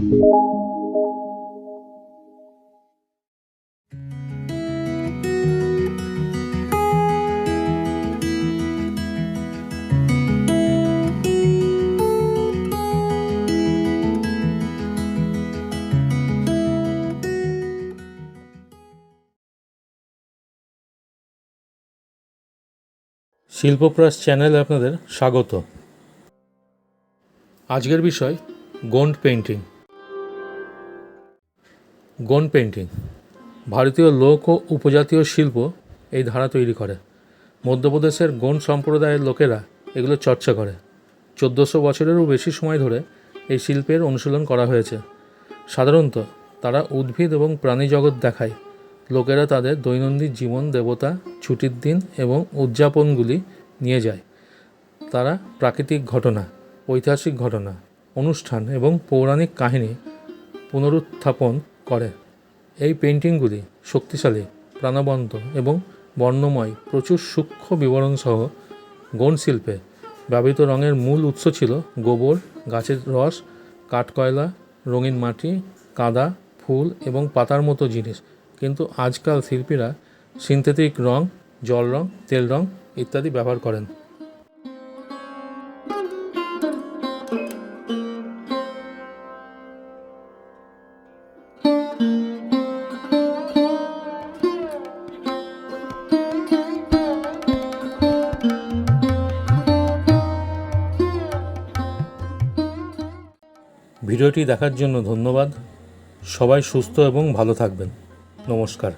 শিল্পপ্রাস চ্যানেলে আপনাদের স্বাগত। আজকের বিষয় গোন্ড পেন্টিং গোন্ড পেন্টিং ভারতীয় লোক ও উপজাতীয় শিল্প এই ধারা তৈরি করে। মধ্যপ্রদেশের গোন্ড সম্প্রদায়ের লোকেরা এগুলো চর্চা করে। চোদ্দোশো বছরেরও বেশি সময় ধরে এই শিল্পের অনুশীলন করা হয়েছে। সাধারণত তারা উদ্ভিদ এবং প্রাণী জগৎ দেখায়। লোকেরা তাদের দৈনন্দিন জীবন, দেবতা, ছুটির দিন এবং উদযাপনগুলি নিয়ে যায়। তারা প্রাকৃতিক ঘটনা, ঐতিহাসিক ঘটনা, অনুষ্ঠান এবং পৌরাণিক কাহিনী পুনরুত্থাপন করে। এই পেন্টিংগুলি শক্তিশালী, প্রাণবন্ত এবং বর্ণময়, প্রচুর সূক্ষ্ম বিবরণ সহ গৌণ শিল্পে ব্যবহৃত রঙের মূল উৎস ছিল গোবর, গাছের রস, কাঠকয়লা, রঙিন মাটি, কাদা, ফুল এবং পাতার মতো জিনিস। কিন্তু আজকাল শিল্পীরা সিনথেটিক রং, জল রং, তেল রং ইত্যাদি ব্যবহার করেন। ভিডিওটি দেখার জন্য ধন্যবাদ। সবাই সুস্থ এবং ভালো থাকবেন। নমস্কার।